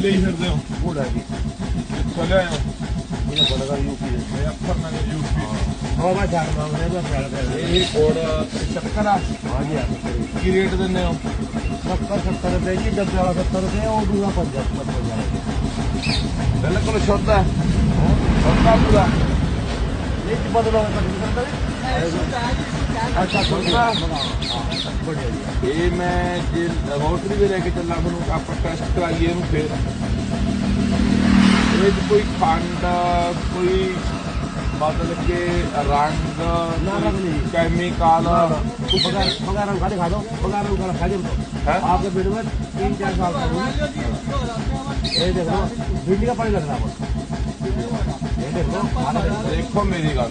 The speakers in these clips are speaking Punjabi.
ਲਈ ਫਿਰਦੇ ਹੋ। ਬੋੜਾ ਜੀ। ਕਿੱਥੋਂ ਲਿਆਏ ਹੋ ਇਹ ਬੜਾ ਯੂਪੀ ਦੇ। ਮੁਜ਼ੱਫਰਨਗਰ ਯੂਪੀ ਹਾਂ ਮੈਂ ਛੱਡ ਮੰਗ ਰਿਹਾ ਮੈਂ ਛੱਡ ਦੇ ਇਹ ਕੋੜ ਸ਼ੱਕਰ ਆ। ਹਾਂ ਜੀ ਆ ਕੀ ਰੇਟ ਦਿੰਦੇ ਹੋ? 70 70 ਰੁਪਏ ਜੀ ਡੱਬੇ ਵਾਲਾ 70 ਰੁਪਏ ਉਹ ਦੂਰਾ 50 50 ਬਿਲਕੁਲ ਸ਼ੁੱਧ ਹੈ। ਸਸਤਾ ਪੂਰਾ। ਇਹ ਚ ਬਦਲੋ ਕਦੀ ਕਰਦਾ ਨਹੀਂ ਅੱਛਾ ਸਸਤਾ ਬੜੀਆ ਜੀ ਇਹ ਮੈਂ ਜੇ ਲੈਬੋਰਟਰੀ ਵੀ ਲੈ ਕੇ ਚੱਲਾਂ ਤੁਹਾਨੂੰ ਆਪਾਂ ਟੈਸਟ ਕਰਾਈਏ ਇਹਨੂੰ ਫਿਰ ਇਹ 'ਚ ਕੋਈ ਖੰਡ ਕੋਈ ਮਤਲਬ ਕਿ ਰੰਗ ਨਾ ਰੰਗ ਨਹੀਂ। ਕੈਮੀਕਲ ਕੁਛ बगैर बगैर हम खाने खा दो बगैर हम खाना खा दो हैं? आपके पेट में तीन चार साल का हुआ ये देखो भिंडी का पानी लग रहा है ये देखो खाना देखो। ਦੇਖੋ ਮੇਰੀ ਗੱਲ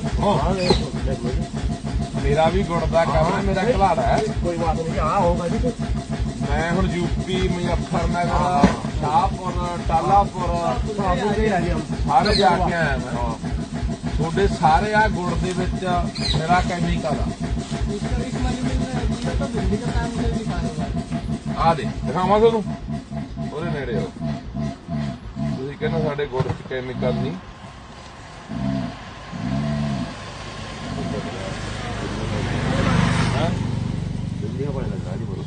ਮੇਰਾ ਵੀ ਗੁੜ ਦਾ ਕੰਮ ਹੈ ਮੇਰਾ ਘਲਾੜਾ ਹੈ। ਕੋਈ ਬਾਤ ਨਹੀਂ ਆ ਹੋਗਾ ਜੀ। ਮੈਂ ਹੁਣ ਯੂਪੀ ਮੁਜ਼ੱਫਰਨਗਰ ਸ਼ਾਹਪੁਰ ਟਾਲਾਪੁਰ ਸਾਰੇ ਜਾ ਕੇ ਆਇਆ ਮੈਂ। ਤੁਹਾਡੇ ਸਾਰੇ ਆ ਗੁੜ ਦੇ ਵਿੱਚ ਮੇਰਾ ਕੈਮੀਕਲ ਆ। ਆ ਦੇ ਦਿਖਾਵਾਂ ਤੁਹਾਨੂੰ? ਉਹਦੇ ਨੇੜੇ ਆਓ। ਤੁਸੀਂ ਕਹਿੰਦੇ ਸਾਡੇ ਗੁੜ 'ਚ ਕੈਮੀਕਲ ਨਹੀਂ।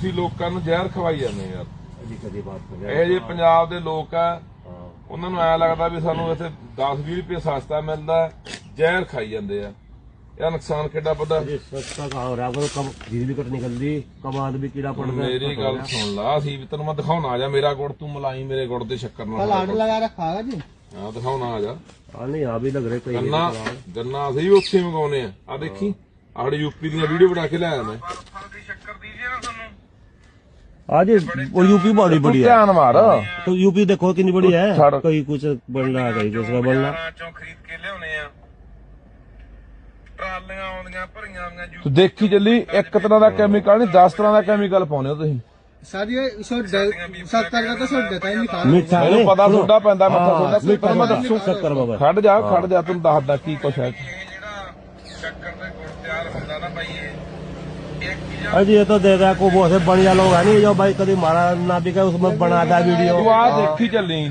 ਤੁਸੀਂ ਲੋਕਾਂ ਨੂੰ ਜ਼ਹਿਰ ਖਵਾਈ ਜਾਂਦੇ ਯਾਰ। ਇਹ ਜੇ ਪੰਜਾਬ ਦੇ ਲੋਕ ਆ ਉਹਨਾਂ ਨੂੰ ਐ ਲੱਗਦਾ ਵੀ ਸਾਨੂੰ ਇੱਥੇ 10-20 ਰੁਪਏ ਸਸਤਾ ਮਿਲਦਾ ਜ਼ਹਿਰ ਖਾਈ ਜਾਂਦੇ ਆ। ਇਹ ਨੁਕਸਾਨ ਕਿੱਡਾ ਵੱਡਾ। ਜੀ ਸਸਤਾ ਦਾ ਹੋ ਰਿਹਾ ਪਰ ਕਮ ਬਿਜਲੀ ਕੱਟ ਨਿਕਲਦੀ ਕਮਾਦ ਵੀ ਕੀੜਾ ਪੜਦਾ। ਮੇਰੀ ਗੱਲ ਸੁਣ ਲਾ ਅਸੀਂ ਵੀ ਤੈਨੂੰ ਮੈਂ ਦਿਖਾਉਣਾ ਆ ਜਾ ਮੇਰਾ ਗੁੜ ਤੂੰ ਮਲਾਈ ਮੇਰੇ ਗੁੜ ਦੇ ਸ਼ੱਕਰ ਨਾਲ। ਲਾੜ ਲਗਾ ਰੱਖਾਗਾ ਜੀ। ਹਾਂ ਦਿਖਾਉਣਾ ਆ ਜਾ। ਆ ਨਹੀਂ ਆ ਵੀ ਲੱਗ ਰਿਹਾ ਪਈ ਗੰਨਾ ਗੰਨਾ ਅਸੀਂ ਉੱਥੇ ਮੰਗਾਉਨੇ ਆ। ਆ ਦੇਖੀ ਆੜੇ ਯੂਪੀ ਦੀਆਂ ਵੀਡੀਓ ਬਣਾ ਕੇ ਲੈ ਆਇਆ ਮੈਂ। हाँ जी वो यूपी बड़ी बड़ी है ਧਿਆਨ ਮਾਰ तो यूपी देखो कितनी बड़ी है छाड़। कहीं कुछ बन रहा है कहीं कुछ का बन रहा ਚੋਂ ਖਰੀਦ ਕੇ ਲਿਆਉਨੇ ਆ ਟਰਾਲੀਆਂ ਆਉਂਦੀਆਂ ਭਰੀਆਂ ਆਉਂਦੀਆਂ ਤੂੰ ਦੇਖੀ ਚੱਲੀ ਇੱਕ ਤਰ੍ਹਾਂ ਦਾ ਕੈਮੀਕਲ ਨਹੀਂ 10 ਤਰ੍ਹਾਂ ਦਾ ਕੈਮੀਕਲ ਪਾਉਨੇ ਹੋ ਤੁਸੀਂ सर ये छोड़ दे सत्तर का तो छोड़ देता है नहीं खा मीठा ਮੈਨੂੰ नहीं, ਪਤਾ सुनो। ਤੁਹਾਡਾ ਪੈਂਦਾ ਮੱਥਾ हाँ, ਤੁਹਾਡਾ मीठा ਪਰ ਮੈਂ वाला, ਦੱਸੂ शक्कर बाबा ਖੜ ਜਾ ਖੜ ਜਾ ਤੈਨੂੰ ਦੱਸਦਾ ਕੀ ਕੁਛ ਹੈ ਜਿਹੜਾ ਸ਼ੱਕਰ ਤੇ अरे ये तो दे रहा को वो बढ़िया लोग है। नहीं जो भाई कभी मारा ना भी कहे उसमें बनाता वीडियो। देखी चल रही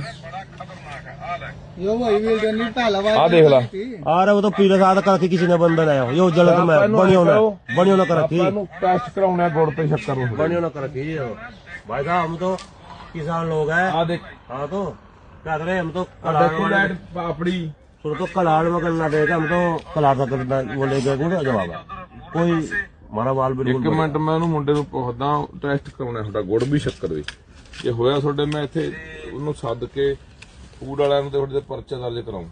अरे वो तो पीले साथ कर किसी ने बंधन आया यो जलत में ना बढ़ियो ना कर टेस्ट कराना गोड़ पे शक्कर बढ़ियो ना कर भाई साहब हम तो किसान लोग हैं। हाँ तो क्या करे हम तो पापड़ी। तो कलाड़ में करना देगा हम तो कलाड़ का करना वो लेकर जवाब कोई कोई हमारा बाल ਇੱਕ बिल्कुल ਮਿੰਟ ਮੈਂ ਉਹਨੂੰ ਮੁੰਡੇ ਨੂੰ ਪੁੱਛਦਾ ਟੈਸਟ ਕਰਾਉਣਾ ਤੁਹਾਡਾ ਗੁੜ ਵੀ ਸ਼ੱਕਰ ਵੀ ਜੇ ਹੋਇਆ ਤੁਹਾਡੇ ਮੈਂ ਇੱਥੇ ਉਹਨੂੰ ਸੱਦ ਕੇ ਫੂਡ ਵਾਲਿਆਂ ਨੂੰ ਤੇ ਤੁਹਾਡੇ ਤੇ ਪਰਚਾ ਦਰਜ ਕਰਾਉਂ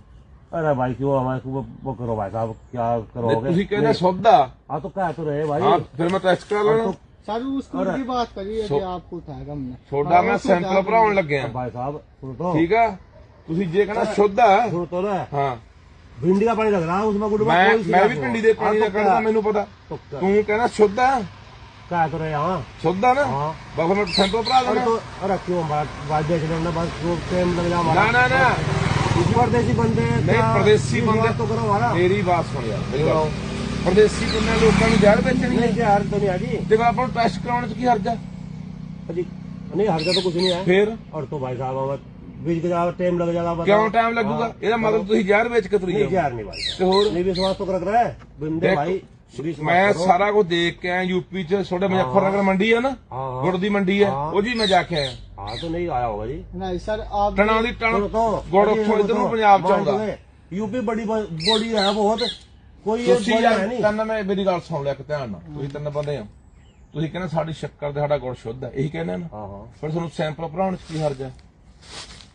अरे भाई क्यों हमारे को वो करो भाई साहब क्या करोगे ਤੁਸੀਂ ਕਹਿੰਦੇ ਸੌਦਾ हाँ तो क्या तो रहे भाई ਹਾਂ ਫਿਰ ਮੈਂ ਟੈਸਟ ਕਰਾ ਲੈਣਾ सर उसको की बात करिए कि आपको उठाएगा हमने ਤੁਹਾਡਾ ਮੈਂ ਸੈਂਪਲ ਭਰਾਉਣ ਲੱਗਿਆ भाई साहब सुनो तो ਠੀਕ ਆ ਤੁਸੀਂ ਜੇ ਕਹਿੰਦਾ ਸ਼ੁੱਧ ਆ सुनो तो ना ਹਾਂ भिंडी का पानी लग रहा है उसमें गुड़ में ਮੈਂ कोई सी ਮੈਂ बात ਵੀ नहीं। ਪਿੰਡੀ ਦੇ ਪਾਣੀ हाँ, ਦਾ तो ਕੱਢਦਾ क्या- ਮੈਨੂੰ ਪਤਾ तो क्या ਤੂੰ ਕਹਿੰਦਾ ਸ਼ੁੱਧ ਆ क्या तो रहे हाँ ਸ਼ੁੱਧ ਆ ਨਾ हाँ ਬਸ ਮੈਂ ਸੈਂਪਲ ਭਰਾ अरे ਦੇਣਾ तो अरे क्यों बात बात देख लेना बस वो टाइम लग जा ਨਾ हमारा ਨਾ ਨਾ परदेसी बंदे ਨਹੀਂ क्या ਪਰਦੇਸੀ विश्वास ਬੰਦੇ तो करो हमारा ਮੇਰੀ ਬਾਤ ਸੁਣ ਯਾਰ ਮੇਰੀ ਗੱਲ ਪਰਦੇਸੀ ਬੰਦੇ ਲੋਕਾਂ ਨੂੰ ਜ਼ਹਿਰ ਵੇਚਣੀ नहीं ਹੈ क्या हर तो नहीं आजी ਦੇਖੋ ਆਪਾਂ ਨੂੰ ਟੈਸਟ ਕਰਾਉਣ ਚ ਕੀ ਹਰਜ ਆ अजी नहीं हर का तो कुछ नहीं है ਫੇਰ और तो भाई साहब हमारा बीच के जाओ टाइम लग जाएगा बताओ। ਕਿਉਂ ਟਾਈਮ ਲੱਗੂਗਾ हाँ, ਇਹਦਾ ਮਤਲਬ ਤੁਸੀਂ ਜ਼ਹਿਰ ਵੇਚ ਕੇ ਤੁਰੀ नहीं ਜਾਓ यार नहीं भाई ਤੇ ਹੋਰ नहीं विश्वास तो कर रहा है बंदे देख, भाई विश्वास ਮੈਂ करो। ਸਾਰਾ ਕੁਝ ਦੇਖ ਕੇ ਆਇਆ ਯੂਪੀ ਚ ਛੋਟੇ ਮੁਜ਼ੱਫਰਨਗਰ ਮੰਡੀ ਹੈ ਨਾ हाँ हाँ ਗੁੜ ਦੀ ਮੰਡੀ ਹੈ ਹਾਂ। ਉਹ ਜੀ ਮੈਂ ਜਾ ਕੇ ਆਇਆ हाँ तो नहीं आया होगा जी नहीं सर आप ਟਣਾ ਦੀ ਟਣ सुनो तो ਗੁੜ अजी, ਉੱਥੋਂ वो ਇਧਰ ਨੂੰ तो ਪੰਜਾਬ ਚ मान ਆਉਂਦਾ लो, यूपी बड़ी बड़ी है बहुत कोई ये ਤੁਸੀਂ बोला ਯਾਰ है नहीं ਤੈਨੂੰ ਮੈਂ ਮੇਰੀ ਗੱਲ ਸੁਣ ਲਿਆ ਕਿ ਧਿਆਨ ਨਾਲ ਤੁਸੀਂ ਤਿੰਨ ਬੰਦੇ ਆ ਤੁਸੀਂ ਕਹਿੰਦੇ ਸਾਡੀ ਸ਼ੱਕਰ ਤੇ ਸਾਡਾ ਗੁੜ ਸ਼ੁੱਧ ਹੈ ਇਹੀ ਕਹਿੰਦੇ ਨਾ हाँ हाँ ਫਿਰ ਤੁਹਾਨੂੰ ਸੈਂਪਲ ਭਰਾਉਣ ਚ ਕੀ ਹਰਜ ਹੈ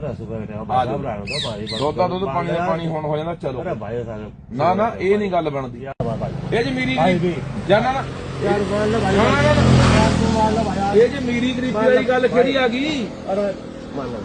ਰਸ ਬਣਾ ਬਾਜਾ ਬਣਾ ਲਓ ਭਾਈ ਦੁੱਧ ਦਾ ਦੁੱਧ ਪਾਣੀ ਦਾ ਪਾਣੀ ਹੁਣ ਹੋ ਜਾਂਦਾ ਚਲੋ। ਅਰੇ ਭਾਈ ਸਾਹਿਬ ਨਾ ਨਾ ਇਹ ਨਹੀਂ ਗੱਲ ਬਣਦੀ। ਇਹ ਜੀ ਮੇਰੀ ਜੀ। ਜਾਨਾ ਨਾ ਯਾਰ ਮਾਰ ਲੈ ਭਾਈ ਮਾਰ ਲੈ ਭਾਈ ਇਹ ਜੀ ਮੇਰੀ ਗਰੀਬੀ ਵਾਲੀ ਗੱਲ ਕਿਹੜੀ ਆ ਗਈ? ਅਰੇ ਮਾਰ ਲੈ।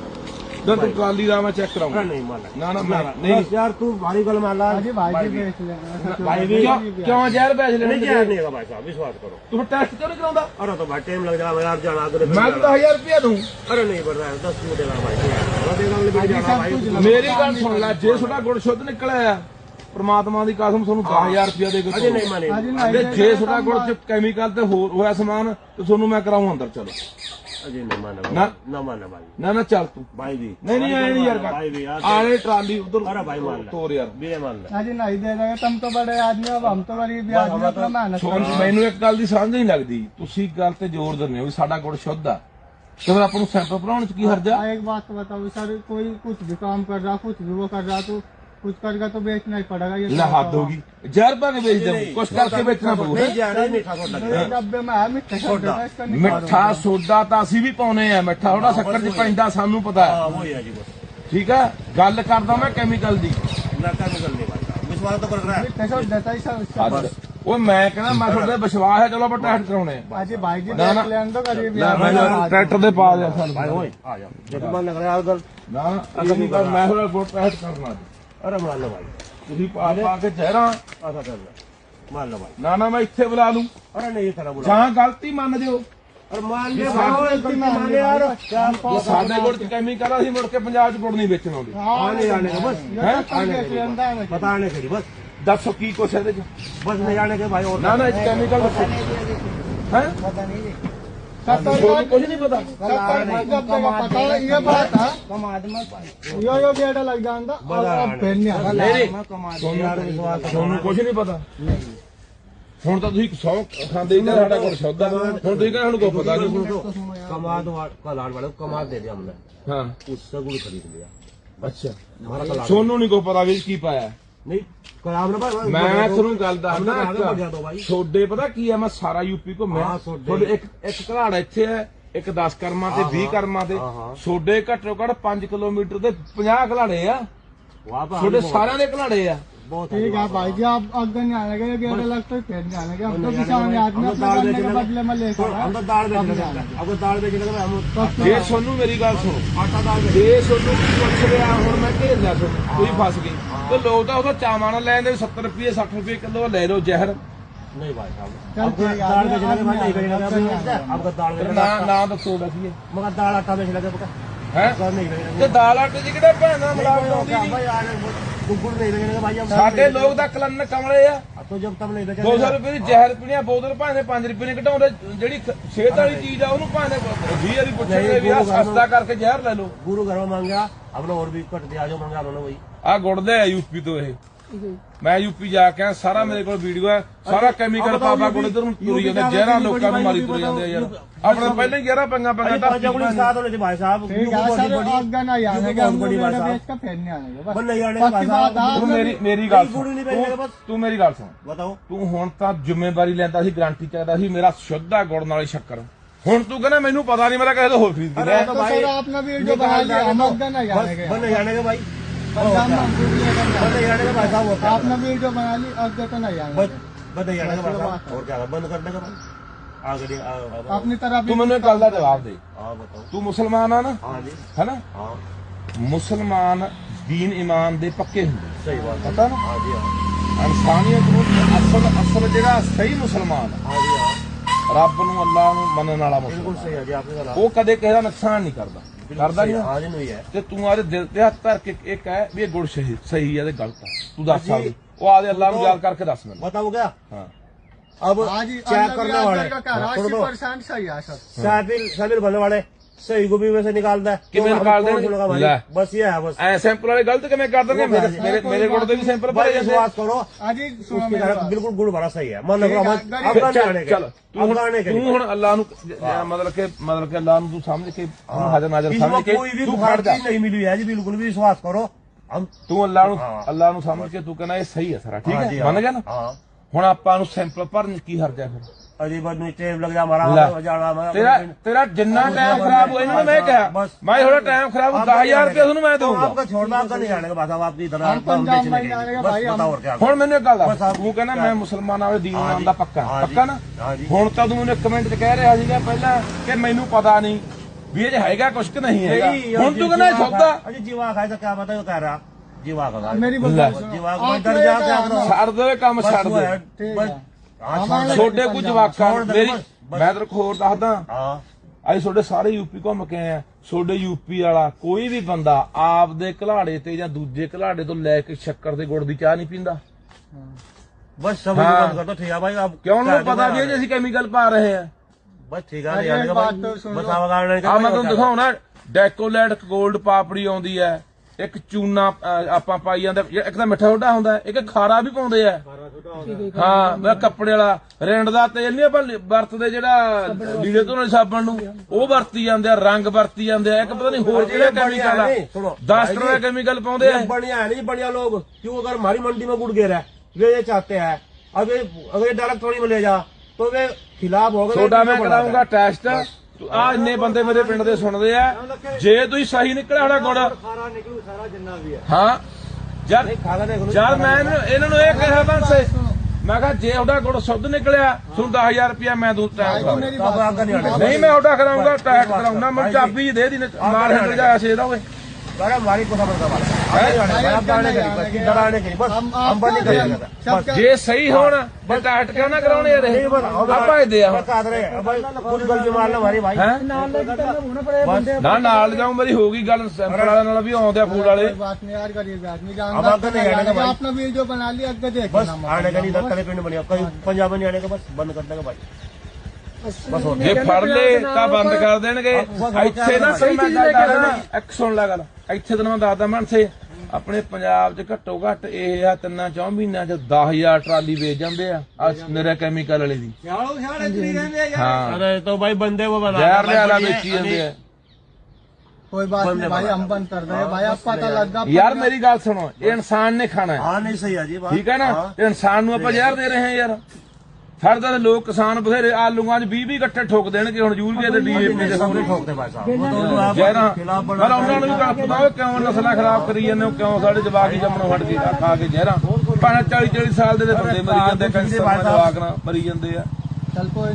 ਨਾ ਤੂੰ ਟਰਾਲੀ ਦਾ ਮੈਂ ਚੈੱਕ ਕਰਾਉਂਗਾ ਨਹੀਂ ਮਾਲਾ ਨਾ ਨਾ ਮੈਂ ਨਹੀਂ। ਯਾਰ ਤੂੰ ਭਾਰੀ ਗੱਲ ਮਾਲਾ ਜੀ ਭਾਈ ਜੀ ਵੇਚ ਲੈਣਾ ਭਾਈ ਵੀ ਕਿਉਂ ਜ਼ਹਿਰ ਵੇਚ ਲੈਣਾ ਨਹੀਂ ਜ਼ਹਿਰ ਨਹੀਂ ਹੈਗਾ ਭਾਈ ਸਾਹਿਬ ਵਿਸ਼ਵਾਸ ਕਰੋ। ਤੂੰ ਟੈਸਟ ਕਿਉਂ ਨਹੀਂ ਕਰਾਉਂਦਾ? ਅਰੇ ਤਾਂ ਭਾਈ ਟਾਈਮ ਲੱਗ ਜਾਣਾ ਯਾਰ ਜਾਣਾ ਅਗਰ ਮੈਂ ਤਾਂ 1000 ਰੁਪਏ ਦੂੰ ਅਰੇ ਨਹੀਂ ਬਰਦਾਸ਼ਤ 10 ਮਿੰਟ ਦੇਣਾ ਭਾਈ देगा भाई अरे देगा अगले दिन जाना भाई ਮੇਰੀ ਗੱਲ ਸੁਣ ਲੈ ਜੇ ਤੁਹਾਡਾ ਗੁੜ ਸ਼ੁੱਧ ਨਿਕਲਿਆ ਆ ਪ੍ਰਮਾਤਮਾ ਦੀ ਕਸਮ ਤੁਹਾਨੂੰ 10000 ਰੁਪਇਆ ਦੇ ਕੇ अजय नहीं ਤੋਰੂੰ। माने अजी ਤੇ नहीं ਜੇ ਤੁਹਾਡਾ ਗੁੜ ਚ ਕੈਮੀਕਲ ਤੇ ਹੋਰ ਹੋਇਆ ਸਮਾਨ ਤੇ ਤੁਹਾਨੂੰ ਮੈਂ ਕਰਾਉਂ ਅੰਦਰ ਚਲੋ अजय नहीं माने ना। ना माने भाई ਨਾ ਨਾ ਚੱਲ ਤੂੰ भाई भी ਨਹੀਂ ਨਹੀਂ ਐ ਨਹੀਂ ਯਾਰ भाई भी यार ਆਲੇ ਟਰਾਲੀ ਉਧਰ अरे भाई मान ला ਤੋਰ ਯਾਰ भी मान ला अजी नहीं दे देंगे तुम तो बड़े आदमी हो अब हम तो गरीब ही आदमी हो, अपना मेहनत ਸੁਣ ਮੈਨੂੰ ਇੱਕ ਗੱਲ ਦੀ ਸਮਝ ਨਹੀਂ ਲੱਗਦੀ ਤੁਸੀਂ ਗੱਲ ਤੇ ਜ਼ੋਰ ਦਿੰਦੇ ਹੋ ਵੀ ਸਾਡਾ ਗੁੜ ਸ਼ੁੱਧ ਆ ਤੇ ਫਿਰ ਆਪਾਂ ਨੂੰ ਸੈਂਪਲ ਭਰਾਉਣ ਚ ਕੀ ਹਰਜਾ हाँ, एक बात तो बताओ सर कोई कुछ भी काम कर रहा कुछ भी वो कर रहा तो कुछ करके तो बेचना ही पड़ेगा ये ਲੈ ਹੱਦ ਹੋ ਗਈ ਜ਼ਹਿਰ ਪਾ ਕੇ ਵੇਚ ਦੇ ਕੁਛ ਕਰਕੇ ਵੇਚਣਾ ਪਊਗਾ नहीं जा रहा है मीठा सोडा तो ये डब्बे में है मिठा कर देना इसका नहीं ਮਿੱਠਾ ਸੋਡਾ ਤਾਂ ਅਸੀਂ ਵੀ ਪਾਉਨੇ ਆ ਮਿੱਠਾ ਥੋੜਾ ਸ਼ੱਕਰ ਚ ਪੈਂਦਾ ਸਾਨੂੰ ਪਤਾ ਹੈ हाँ वही है जी बस ਠੀਕ ਹੈ ਗੱਲ ਕਰਦਾ ਮੈਂ ਕੈਮੀਕਲ ਦੀ लड़का निकल नहीं भाई साहब विश्वास तो कर रहा है मिठा छोड़ ਉਹ ਮੈਂ ਕਹਿੰਦਾ ਮੈਂ ਤੁਹਾਡੇ ਵਿਸ਼ਵਾਸ ਹੈ ਚਲੋ ਆਪਾਂ ਟੈਸਟ ਕਰਾਉਣੇ ਆ। ਬਾਈ ਜੀ ਦੇਖ ਲੈਣ ਦੋ ਕਰੀ ਵੀ ਲੈ ਮੈਂ ਟਰੈਕਟਰ ਦੇ ਪਾ ਦਿਆ ਸਾਨੂੰ। ਭਾਈ ਓਏ ਆ ਜਾ। ਜਗਮਾਨ ਨਗਰ ਆ ਉਧਰ ਨਾ ਅਗਰ ਨਹੀਂ ਕਰ ਮੈਂ ਤੁਹਾਡਾ ਫੋਟ ਟੈਸਟ ਕਰਨਾ। ਅੱਜ। ਅਰੇ ਮਾਰ ਲਓ ਭਾਈ ਤੁਸੀਂ ਪਾ ਪਾ ਕੇ ਚਿਹਰਾ। ਆਸਾ ਕਰ ਲੈ ਮਾਰ ਲਓ ਭਾਈ ਨਾ ਨਾ ਮੈਂ ਇੱਥੇ ਬੁਲਾ ਲੂੰ। ਅਰੇ ਨਹੀਂ ਤਰਾ ਬੁਲਾ ਜਾਂ ਗਲਤੀ ਮੰਨ ਦਿਓ ਅਰੇ ਮਾਰ ਲੈ ਭਾਈ ਗਲਤੀ ਮਾਰ ਲੈ ਯਾਰ। ਚਾਰ ਜੇ ਸਾਡੇ ਕੋਲ ਕੈਮੀਕਲ ਆ, ਅਸੀਂ ਮੁੜ ਕੇ ਪੰਜਾਬ 'ਚ ਗੁੜ ਨਹੀਂ ਵੇਚਣ ਆਉਂਦੇ। ਆਨੇ ਆਨੇ ਬਸ। ਹੈ? ਪਤਾ ਨਹੀਂ ਖੜੀ ਬਸ। लेंदा है मुझे। बताने के लिए बस ਦੱਸੋ ਕੀ ਕੁਛ ਇਹਦੇ ਚ बस नहीं जाने के भाई और ਨਾ ਨਾ ਇਹ ਕੈਮੀਕਲ ਦੱਸੋ ਹੈ सत्तर ਤੁਹਾਨੂੰ का ਕੁਝ ਨਹੀਂ ਪਤਾ सत्तर का डब्बे का पता है, ये बात है यो यो बेटा लग जाता और अब फिर नहीं आ ਨਹੀਂ ਨਹੀਂ ਤੁਹਾਨੂੰ ਤੁਹਾਨੂੰ ਕੁਝ ਨਹੀਂ ਪਤਾ ਹੁਣ ਤਾਂ ਤੁਸੀਂ 100 ਖਾਂਦੇ ਹੀ ਨਾ ਸਾਡਾ ਗੁੜ ਸ਼ੁੱਧ ਆ ਹੁਣ ਤੁਸੀਂ ਕਹਿੰਦੇ ਸਾਨੂੰ ਕੋਈ ਪਤਾ ਨਹੀਂ कमाद कलाड़ वाले को कमाद दे दिया हमने ਹਾਂ उससे गुड़ खरीद लिया ਅੱਛਾ हमारा कलाड़ ਸੋਨੂੰ ਨਹੀਂ ਕੋਈ ਪਤਾ ਵੀ ਕੀ ਪਾਇਆ ਮੈਂ ਤੁਹਾਨੂੰ ਗੱਲ ਦੱਸਦਾ ਛੋਡੇ ਪਤਾ ਕੀ ਆ ਮੈਂ ਸਾਰਾ ਯੂਪੀ ਘੁੰਮਿਆ। ਤੁਹਾਡੇ। ਇੱਕ ਇੱਕ ਘਰਾੜ ਇੱਥੇ ਹੈ ਇੱਕ 10 ਕਰਮਾ ਤੇ 20 ਕਰਮਾ ਤੇ। ਛੋਡੇ ਘੱਟੋ ਘੱਟ 5 ਕਿਲੋਮੀਟਰ ਦੇ 50 ਘਰਾੜੇ ਆ। ਤੁਹਾਡੇ ਸਾਰਿਆਂ ਦੇ ਘਰਾੜੇ ਆ। बहुत ठीक है भाई जी आप अगर नहीं आने लगे गेटे लगते फिर नहीं आने लगे हम तो किसान आदमी अपने दाल करने के बेचने बदले में लेकर आए। हम तो दाल बेचने लगे अब तो दाल बेचने लगे हम ਜੇ ਸੋਨੂੰ ਮੇਰੀ ਗੱਲ ਸੁਣੋ आटा दाल ਜੇ ਸੋਨੂੰ ਪੁੱਛ ਰਿਹਾ ਹੁਣ ਮੈਂ ਘੇਰ ਲਿਆ ਤੁਹਾਨੂੰ ਤੁਸੀਂ ਫਸ ਗਏ ਤੇ ਲੋਕ ਤਾਂ ਉਹਦਾ ਚਾਵਾਂ ਨਾਲ ਲੈਂਦੇ 70 ਰੁਪਏ 60 ਰੁਪਏ ਕਿਲੋ ਲੈ ਲਓ ਜ਼ਹਿਰ नहीं भाई साहब चल आपको ठीक है, दाल अब बेचने लगे भाई नहीं अब बेचने नहीं लगे आने आपका दाल बेचने ਨਾ लगे ਨਾ ਦੱਸੋ ਦੱਸੀਏ मगर दाल आटा बेचने लगे पका ਹੈ? ਤੇ ਸਾਡੇ ਲੋਕ ਦਾ ਕਲੰਨ ਕਮਲੇ ਆ। ਤੋ ਜਬ ਤਬ ਨਹੀਂ ਦੇਖਿਆ 200 ਰੁਪਏ ਦੀ ਜ਼ਹਿਰ ਪੀਣੀਆਂ ਬੋਤਲ ਭਾਵੇਂ 5 ਰੁਪਏ ਨੇ ਘਟਾਉਂਦੇ ਜਿਹੜੀ ਸਿਹਤ ਵਾਲੀ ਚੀਜ਼ ਆ ਉਹਨੂੰ ਭਾਵੇਂ 20 ਵਾਲੀ ਪੁੱਛਦੇ ਵੀ ਆ ਸਸਤਾ ਕਰਕੇ ਜ਼ਹਿਰ ਲੈ ਲਓ। ਗੁਰੂ ਘਰੋਂ ਮੰਗਿਆ ਆਪਣਾ ਹੋਰ ਵੀ ਘਟ ਦੇ ਆ ਜਾਓ ਮੰਗਾ ਆ ਗੁੜ ਆ ਯੂਪੀ ਤੋਂ ਇਹ। ਮੈਂ ਯੂਪੀ ਜਾ ਕੇ ਆਇਆ, ਸਾਰਾ ਮੇਰੇ ਕੋਲ ਵੀਡੀਓ ਹੈ ਸਾਰਾ ਕੈਮੀਕਲ ਪਾਪਾ ਕੋਲ ਇਧਰ ਨੂੰ ਤੁਰੀ ਜਾਂਦੇ ਜ਼ਹਿਰਾਂ ਲੋਕਾਂ ਨੂੰ ਮਾਰੀ ਤੁਰੀ ਜਾਂਦੇ ਆ ਯਾਰ ਆਪਣੇ ਪਹਿਲਾਂ ਹੀ ਜ਼ਹਿਰਾਂ ਪੰਗਾ ਪੰਗਾ ਤਾਂ जब साथ होने थे भाई साहब ठीक है बड़ी सर बड़ी अगर नहीं आने क्योंकि लगे हम बहुत बड़ी गेटे बात है। बेच कर फिर नहीं आने लगे बस बस नहीं आने लगे पक्की भाई बात साहब है ਤੂੰ ਮੇਰੀ ਮੇਰੀ ਗੱਲ ਗੁੜ ਨਹੀਂ ਸੁਣ ਵੇਚੇਗਾ ਤੂੰ- ਬਸ। ਤੂੰ ਮੇਰੀ ਗੱਲ ਸੁਣ बताओ ਤੂੰ ਹੁਣ ਤਾਂ ਜ਼ਿੰਮੇਵਾਰੀ ਲੈਂਦਾ ਸੀ ਗਾਰੰਟੀ ਚਾਹਦਾ ਸੀ ਮੇਰਾ ਸ਼ੁੱਧ ਆ ਗੁੜ ਨਾਲੇ ਸ਼ੱਕਰ ਹੁਣ ਤੂੰ ਕਹਿੰਦਾ ਮੈਨੂੰ ਪਤਾ ਨਹੀਂ ਮੇਰਾ ਕਿਸੇ ਤੋਂ ਹੋਰ ਖਰੀਦ ਕੇ ਲਿਆ तो सर आपने वीडियो बना लिया हम अगर नहीं आने बस गए बस नहीं आने के भाई पंजाब में हम वीडियो करना बस नहीं आने के भाई साहब और क्या आपने वीडियो बना ली अगर तो नहीं आने बस गए। बस नहीं आने के भाई साहब और क्या बंद कर देगा भाई आगे नहीं आ- आ- आ- अपनी तरफ ਤੂੰ ਮੈਨੂੰ ਇੱਕ ਗੱਲ ਦਾ ਜਵਾਬ ਦੇ हाँ बताओ ਤੂੰ ਮੁਸਲਮਾਨ ਆ ਨਾ हाँ जी ਹੈਨਾ हाँ ਮੁਸਲਮਾਨ ਦੀਨ ਇਮਾਨ ਦੇ ਪੱਕੇ ਹੁੰਦੇ सही बात है ਪਤਾ ਨਾ हाँ जी हाँ ਇਨਸਾਨੀਅਤ ਨੂੰ ਅਸਲ ਅਸਲ ਜਿਹੜਾ ਸਹੀ ਮੁਸਲਮਾਨ ਆ, हाँ जी हाँ ਰੱਬ ਨੂੰ ਅੱਲਾਹ ਨੂੰ ਮੰਨਣ ਵਾਲਾ बिल्कुल ਮੁਸਲਮਾਨ सही है जी आपने कहा ਉਹ ਕਦੇ ਕਿਸੇ ਦਾ ਨੁਕਸਾਨ ਨਹੀਂ ਕਰਦਾ ਕਰਦਾ ਨਹੀਂ ਨਾ? हाँ जी नहीं है ਤੇ ਤੂੰ ਆਦੇ ਦਿਲ ਤੇ ਹੱਥ ਧਰ ਕੇ ਇਹ ਕਹਿ ਵੀ ਇਹ ਗੁੜ ਸਹੀ ਸਹੀ ਹੈ ਤੇ ਗਲਤ ਹੈ ਤੂੰ ਦੱਸ ਜੀ। ਸਕਦੀ ਉਹ ਆਦੇ ਅੱਲਾਹ ਨੂੰ ਯਾਦ ਕਰਕੇ ਦੱਸ ਮੈਨੂੰ बताओ क्या ਹਾਂ अब हाँ जी चेक करने वाले अस्सी सुनो तो, परसेंट सही है सर साबिल साबिल बनने वाले सही को भी वैसे निकालता है किमें तो निकाल अब कौन देंगे? सुनेगा भाई? ले। बस ये है बस ਐ ਸੈਂਪਲ ਵਾਲੇ ਗਲਤ ਕਿਵੇਂ ਕਰ ਦਿੰਦੇ ਮੇਰੇ ਮੇਰੇ ਮੇਰੇ ਗੁੜ ਦੇ ਵੀ ਸੈਂਪਲ ਭਰੇ भाई ਜਾਂਦੇ विश्वास करो हाँ जी सुनो उसकी मेरी तरफ बात। बिल्कुल गुड़ भरा सही है मन ठीक लग है, रहा गरीब- अब ਚੱਲ आने के ਚੱਲ ਤੂੰ अब आने के ਤੂੰ ਹੁਣ ਅੱਲਾਹ ਨੂੰ ਮਤਲਬ ਕਿ ਮਤਲਬ ਕਿ ਅੱਲਾਹ ਨੂੰ ਤੂੰ ਸਮਝ ਕੇ ਉਹਨੂੰ ਹਾਜ਼ਰ ਨਾਜ਼ਰ ਸਮਝ इसमें ਕੇ कोई भी ਤੂੰ बुखार ਖੜ ਜਾ चीज नहीं मिली है जी बिल्कुल भी विश्वास करो हम ਤੂੰ ਅੱਲਾਹ ਨੂੰ ਹਾਂ। ਅੱਲਾਹ ਨੂੰ ਸਮਝ ਕੇ ਤੂੰ ਕਹਿੰਦਾ ਇਹ ਸਹੀ ਹੈ ਸਾਰਾ ਠੀਕ हाँ जी, ਹੈ हाँ। ਮੰਨ ਗਿਆ ਨਾ हाँ ਹੁਣ ਆਪਾਂ ਨੂੰ ਸੈਂਪਲ ਭਰਨ 'ਚ ਕੀ ਹਰਜਾ ਫਿਰ ਅਜੇ ਬੰਨੂ ਟਾਈਮ ਲੱਗਦਾ ਮਰਾ ਜਾਣਾ ਮੈਂ ਤੇਰਾ ਤੇਰਾ ਜਿੰਨਾ ਟਾਈਮ ਖਰਾਬ ਹੋਇਆ ਇਹਨਾਂ ਮੈਂ ਕਿਹਾ ਮੈਂ ਥੋੜਾ ਟਾਈਮ ਖਰਾਬ 10000 ਰੁਪਏ ਤੁਹਾਨੂੰ ਮੈਂ ਦਊਂਗਾ। ਆਪਕਾ ਛੋੜਨਾ ਕਰ ਨਹੀਂ ਜਾਣੇਗਾ ਬਸ ਆਪ ਆਪਣੀ ਦਰਾਂ ਹੁਣ ਮੈਨੂੰ ਇੱਕ ਗੱਲ ਆ ਤੂੰ ਕਹਿੰਦਾ ਮੈਂ ਮੁਸਲਮਾਨਾਂ ਦੇ ਦੀਨ ਨਾਮ ਦਾ ਪੱਕਾ ਪੱਕਾ ਨਾ? ਹੁਣ ਤਾਂ ਤੂੰ ਮੈਨੂੰ ਕਮੈਂਟ 'ਚ ਕਹਿ ਰਿਹਾ ਸੀਗਾ ਪਹਿਲਾਂ ਕਿ ਮੈਨੂੰ ਪਤਾ ਨਹੀਂ ਵੀ ਇਹ ਹੈਗਾ ਕੁਛ ਕਿ ਨਹੀਂ ਹੈਗਾ। ਹੁਣ ਤੂੰ ਕਹਿੰਦਾ ਸੌਦਾ। ਅਜੀ ਜੀਵਾ ਖਾਇਦਾ ਕਿਆ ਪਤਾ ਉਹ ਕਰ ਰਹਾ ਜੀਵਾ ਖਾ ਮੇਰੀ ਬਸ ਜੀਵਾ ਖਾ ਡਰ ਜਾ ਛੱਡ ਦੇ ਕੰਮ ਛੱਡ ਦੇ। ਛੋਡੇ ਕੋ ਜਵਾਕਾਂ ਮੇਰੀ ਮੈਂ ਤੇਰੇ ਹੋਰ ਦੱਸਦਾ। ਹਾਂ। ਅਸੀਂ ਤੁਹਾਡੇ ਸਾਰੇ ਯੂਪੀ ਘੁੰਮ ਕੇ ਆਏ ਆ। ਯੂਪੀ ਵਾਲਾ ਕੋਈ ਵੀ ਬੰਦਾ ਆਪ ਦੇ ਘਲਾੜੇ ਤੇ ਜਾਂ ਦੂਜੇ ਘਲਾੜੇ ਤੋਂ ਲੈ ਕੇ ਸ਼ੱਕਰ ਤੇ ਗੁੜ ਦੀ ਚਾਹ ਨਹੀਂ ਪੀਂਦਾ। ਬਸ ਸਭ ਨੂੰ ਕੰਮ ਕਰਦਾ ਠੀਕ ਆ ਭਾਈ ਆਪ ਕਿਉਂ ਨੂੰ ਪਤਾ ਵੀ ਜੇ ਅਸੀਂ ਕੈਮੀਕਲ ਪਾ ਰਹੇ ਆ? ਬਸ ਠੀਕ ਆ ਯਾਰ ਬਸ ਆਵਾਜ਼ ਆ ਮੈਂ ਤੁਹਾਨੂੰ ਦਿਖਾਉਣਾ ਡੈਕੋਲੇਟ 골ਡ ਪਾਪੜੀ ਆਉਂਦੀ ਹੈ ਇੱਕ ਚੂਨਾ ਅਹ, ਆਪਾਂ ਪਾਈ ਜਾਂਦੇ ਜਿਹੜਾ ਇੱਕ ਤਾਂ ਮਿੱਠਾ ਸੋਡਾ ਹੁੰਦਾ ਹੈ, ਇੱਕ ਖਾਰਾ ਵੀ ਪਾਉਂਦੇ ਆ ਹਾਂ ਮੈਂ ਕੱਪੜੇ ਵਾਲਾ ਰਿੰਡ ਦਾ ਤੇਲ ਨਹੀਂ ਆਪਾਂ ਲ- ਵਰਤਦੇ ਜਿਹੜਾ ਲੀੜੇ ਧੋਣ ਵਾਲੇ ਸਾਬਣ ਨੂੰ ਉਹ ਵਰਤੀ ਜਾਂਦੇ ਆ ਰੰਗ ਵਰਤੀ ਜਾਂਦੇ ਆ ਇੱਕ ਪਤਾ ਨਹੀਂ ਹੋਰ ਜਿਹੜਾ ਇਹ बढ़िया ਕੈਮੀਕਲ ਆ है नहीं, सुनो 10 ਤਰ੍ਹਾਂ ਦਾ ਕੈਮੀਕਲ ਪਾਉਂਦੇ ਆ ये बढ़िया है नहीं बढ़िया लोग क्यों अगर हमारी मंडी में गुड़ गिर है वे ये चाहते हैं अब ये अगर ये डायरेक्ट थोड़ी में ले जा तो वे खिलाफ हो गए ਤੁਹਾਡਾ ਮੈਂ ਕਰਾਉਂਗਾ ਟੈਸਟ ਆ ਇੰਨੇ ਬੰਦੇ ਮੇਰੇ ਪਿੰਡ ਦੇ ਸੁਣਦੇ ਆ। ਜੇ ਤੁਸੀਂ ਸਹੀ ਨਿਕਲਿਆ ਹੋਣਾ ਗੁੜ। ਖਾਰਾ ਨਿਕਲੂ ਸਾਰਾ ਜਿੰਨਾ ਵੀ ਹੈ। ਹਾਂ ਯਾਰ ਯਾਰ ਮੈਂ ਇਹਨਾਂ ਨੂੰ ਇਹ ਕਿਹਾ ਬੰਸੇ ਮੈਂ ਕਿਹਾ ਜੇ ਉਹਦਾ ਗੁੜ ਸੁੱਧ ਨਿਕਲਿਆ ਤੁਹਾਨੂੰ 10000 ਰੁਪਇਆ ਮੈਂ ਦੂ ਟੈਕ ਨਹੀਂ ਮੈਂ ਉਹਦਾ ਕਰਾਉਂਗਾ ਟੈਕ ਕਰਾਉਣਾ। ਮੈਂ ਚਾਬੀ ਦੇ ਦੀ ਮਾਰ ਹਟ ਜਾਇਆ ਸੇਦਾ ਓਏ। ਬਾਗਾ ਵਾਰੀ ਕੋਸਾ ਬੰਦਾ ਵਾਲਾ डराने के लिए बस डराने के लिए बस हम हम बंद नहीं करेंगे सब क्या ਜੇ ਸਹੀ ਹੋਣ ਤੇ ਟੈਟ ਕਿਉਂ ਨਾ ਕਰਾਉਣੇ ਯਾਰ ਇਹ? ਆਪਾਂ ਇਹ ਦੇ ਆ बता रहे हैं भाई कुछ गलती मार लो हमारी भाई ਹੈ बस ਨਾ ਨਾਲ ਜਾਉਂ ਮੇਰੀ ਹੋ ਗਈ ਗੱਲ ਸੈਂਪਲ ਵਾਲਿਆਂ ਨਾਲ ਵੀ ਆਉਂਦੇ ਆ ਫੂਡ ਵਾਲੇ कोई बात नहीं यार गरीब आदमी अब आपका नहीं आने का भाई। आपने वीडियो बना लिया अगर देख बस आने का नहीं इधर तले पिंड बनिया कहीं पंजाब में नहीं आने का बस बंद कर देगा भाई बस हो ਜੇ ਫੜ ਲੇ ਤਾਂ ਬੰਦ ਕਰ ਦੇਣਗੇ ਇੱਥੇ ਨਾ ਸਹੀ ਚੀਜ਼ ਲੈ ਕੇ ਆਣਾ ਇੱਕ ਸੁਣ ਲੈ ਗੱਲ ਇੱਥੇ ਤੈਨੂੰ ਮੈਂ ਦੱਸਦਾ ਮਨਸੇ ਆਪਣੇ ਪੰਜਾਬ 'ਚ ਘੱਟੋ ਘੱਟ ਇਹ ਆ ਤਿੰਨਾਂ ਚੌਂ ਮਹੀਨਿਆਂ 'ਚ 10000 ਟਰਾਲੀ ਵੇਚ ਜਾਂਦੇ ਆ ਆ ਨਰੇ ਕੈਮੀਕਲ ਵਾਲੇ ਦੀ यारो यार इतनी रहने यार ਹਾਂ अरे तो भाई बंदे वो बना ਜ਼ਹਿਰ ਲਿਆਲਾ ਵੇਚੀ ਜਾਂਦੇ ਆ कोई बात नहीं भाई हम बंद कर रहे हैं भाई अब पता लगा ਯਾਰ ਮੇਰੀ ਗੱਲ ਸੁਣੋ ਇਹ ਇਨਸਾਨ ਨੇ ਖਾਣਾ ਹੈ हाँ नहीं सही है जी बात ਠੀਕ ਹੈ ਨਾ हाँ। ਤੇ ਇਨਸਾਨ ਨੂੰ ਆਪਾਂ ਜ਼ਹਿਰ ਦੇ ਰਹੇ ਹਾਂ ਯਾਰ ਹਰ ਫਰਦਰ ਲੋਕ ਕਿਸਾਨ ਬਥੇਰੇ ਆਲੂਆਂ 'ਚ 20 20 ਇਕੱਠੇ ਠੋਕ ਦੇਣਗੇ ਹੁਣ ਯੂਰੀਆ ਤੇ ਡੀਏਪੀ ਦੇ ਸਾਹਮਣੇ। ਠੋਕਦੇ ਬਸ ਜੈਰਾ ਪਰ ਉਹਨਾਂ ਨੂੰ ਵੀ ਪਤਾ ਹੋਵੇ ਕਿਉਂ ਨਸਲਾਂ ਖਰਾਬ ਕਰੀ ਜਾਂਦੇ ਹੋ ਕਿਉਂ ਸਾਡੇ ਜਵਾਕ ਹੀ ਜੰਮਣੋਂ ਹਟ ਗਈ ਖਾ ਕੇ ਜੈਰਾ ਭਾਵੇਂ 40 40 ਸਾਲ ਦੇ ਬੰਦੇ ਮਰੀ ਜਾਂਦੇ ਕੈਂਸਰ ਨਾਲ ਜਵਾਕ ਮਰੀ ਜਾਂਦੇ ਆ। ਚੱਲ ਬਾਤ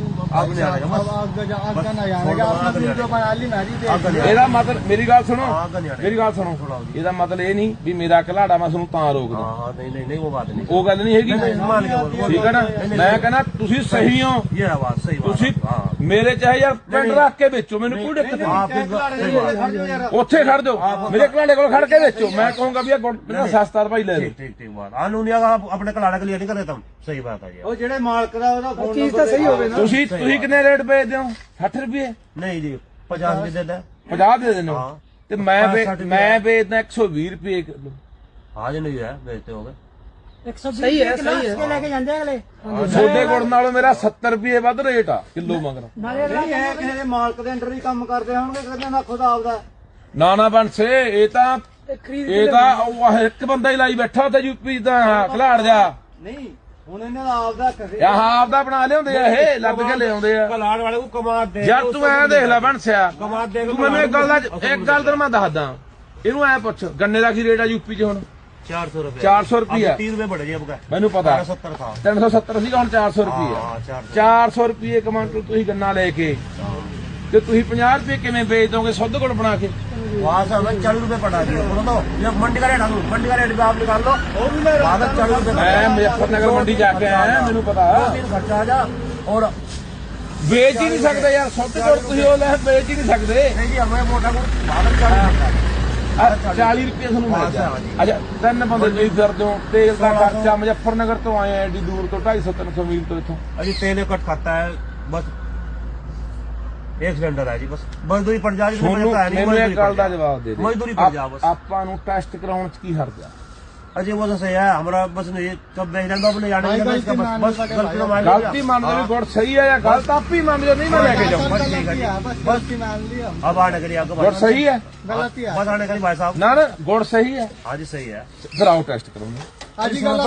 ਹੈ ਨਾ? ਮੇਰੇ ਚਾਹੇ ਯਾਰ ਪਿੰਡ ਰੱਖ ਖੜ ਦਿਓ ਮੇਰੇ ਘਲਾੜੇ ਕੋਲ ਖੜ ਕੇ ਵੇਚੋ। ਮੈਂ ਕਹੂੰਗਾ ਵੀ ਸਸਤਾ ਰੁਪਏ ਲੈ ਆਪਣੇ ਘਲਾੜਾ ਕਲੀਅਰ ਕਰੇ ਸਹੀ ਉਹ ਜਿਹੜੇ ਮਾਲਕ ਦਾ ਉਹਦਾ ਫੋਨ ਚੀਜ਼ ਤਾਂ ਸਹੀ ਹੋਵੇ ਤੁਸੀਂ ਤੁਸੀਂ ਕਿੰਨੇ ਰੇਟ ਵੇਚਦੇ ਹੋ? 60 ਰੁਪਏ? ਨਹੀਂ ਜੀ 50 ਦੇ ਦੇ 50 ਦੇ ਦੇਣੋ ਤੇ ਮੈਂ ਮੈਂ ਵੇਚਦਾ 120 ਰੁਪਏ ਕਿਲੋ। ਆ ਜੇ ਨਹੀਂ ਹੈ ਵੇਚਦੇ ਹੋਗੇ। 120 ਸਹੀ ਹੈ ਸਹੀ ਲੈ ਕੇ ਜਾਂਦੇ ਅਗਲੇ। ਛੋਟੇ ਗੁੜ ਨਾਲੋਂ ਮੇਰਾ 70 ਰੁਪਏ ਵੱਧ ਰੇਟ ਆ ਕਿਲੋ ਮੰਗਣਾ ਨਾਲੇ ਇਹ ਕਿਸੇ ਦੇ ਮਾਲਕ ਦੇ ਅੰਡਰ ਹੀ ਕੰਮ ਕਰਦੇ ਹੋਣਗੇ ਕਹਿੰਦੇ ਨਾ ਖੁਦ ਇਹ ਤਾਂ ਬੈਠਾ ਯੂਪੀ ਦਾ ਖਿਲਾੜ ਨਹੀਂ ਹੁਣ ਇਹਨਾਂ ਦਾ ਆਪਦਾ ਮੈਂ ਦੱਸਦਾ। ਇਹਨੂੰ ਪੁੱਛ ਗੰਨੇ ਦਾ ਕੀ ਰੇਟ ਯੂਪੀ 'ਚ ਹੁਣ? ਚਾਰ ਸੌ 400 ਰੁਪਏ 30 ਰੁਪਏ ਮੈਨੂੰ ਪਤਾ। 370 ਥਾ। 370 ਸੀਗਾ ਹੁਣ 400 ਰੁਪਏ 400 ਰੁਪਏ ਕਮਾਂਟਰ ਤੁਸੀਂ ਗੰਨਾ ਲੈ ਕੇ। ਤੇ ਤੁਸੀਂ 50 ਰੁਪਏ ਕਿਵੇਂ ਵੇਚ ਦੋਗੇ ਸੁੱਧ ਗੁੜ ਬਣਾ ਕੇ वहाँ से हमें चालीस रुपए पटा दिए बोलो तो ये मंडी का रेट हम मंडी का रेट भी आप निकाल लो वहाँ से चालीस रुपए ਮੈਂ ਮੁਜ਼ੱਫਰਨਗਰ ਮੰਡੀ ਜਾ ਕੇ ਆਇਆ ਮੈਨੂੰ ਪਤਾ तीन खर्चा आ जा और ਵੇਚ ਹੀ ਨਹੀਂ ਸਕਦੇ ਯਾਰ ਸੁੱਧ ਗੁੜ ਤੁਸੀਂ ਉਹ ਲੈ ਵੇਚ ਹੀ ਨਹੀਂ ਸਕਦੇ नहीं जी हमें मोटा को वहाँ से चालीस रुपए ਆਹ 40 ਰੁਪਏ ਤੁਹਾਨੂੰ ਮਿਲ ਜਾ ਅੱਛਾ ਤਿੰਨ ਬੰਦੇ ਤੁਸੀਂ ਫਿਰਦੇ ਹੋ ਤੇਲ ਦਾ ਖਰਚਾ ਮੁਜ਼ੱਫਰਨਗਰ ਤੋਂ ਆਏ ਆ ਐਡੀ ਦੂਰ ਤੋਂ 250 300 ਮੀਲ ਤੋਂ ਇੱਥੋਂ अजी तेल कट खाता है बस ਇਹ ਸਿਲੰਡਰ ਹੈ ਜੀ ਬਸ। ਮਜ਼ਦੂਰੀ ਪੰਜਾਬ ਦੀ ਮੈਨੂੰ ਪਤਾ ਨਹੀਂ ਮੈਨੂੰ ਇੱਕ ਗੱਲ ਦਾ ਜਵਾਬ ਦੇ ਦੇ ਮਜ਼ਦੂਰੀ ਪੰਜਾਬ ਬਸ। ਆਪਾਂ ਨੂੰ ਟੈਸਟ ਕਰਾਉਣ ਚ ਕੀ ਹਰਜ ਆ? ਅਜੇ ਉਹ ਦੱਸੇ ਆ ਹਮਾਰਾ ਬਸ ਨੇ ਕਬ ਦੇ ਜਾਂਦਾ ਆਪਣੇ ਜਾਣੇ ਦਾ ਬਸ ਬਸ ਗਲਤੀ ਮੰਨ ਲਿਆ ਗਲਤੀ ਮੰਨ ਲਿਆ ਗੁੜ ਸਹੀ ਆ ਜਾਂ ਗਲਤ ਆਪ ਹੀ ਮੰਨ ਲਿਆ ਨਹੀਂ ਮੈਂ ਲੈ ਕੇ ਜਾਊਂ ਬਸ ਠੀਕ ਹੈ ਬਸ ਗਲਤੀ ਮੰਨ ਲਿਆ ਆ। ਬਾੜ ਕਰੀ ਅੱਗ ਗੁੜ ਸਹੀ ਹੈ? ਗਲਤੀ ਆ। ਬਸ ਆਣੇ ਕਰੀ ਭਾਈ ਸਾਹਿਬ। ਨਾ ਨਾ ਗੁੜ ਸਹੀ ਹੈ। ਅੱਜ ਸਹੀ ਹੈ। ਫਿਰ ਆਓ ਟੈਸਟ ਕਰਾਉਂਗੇ आजकल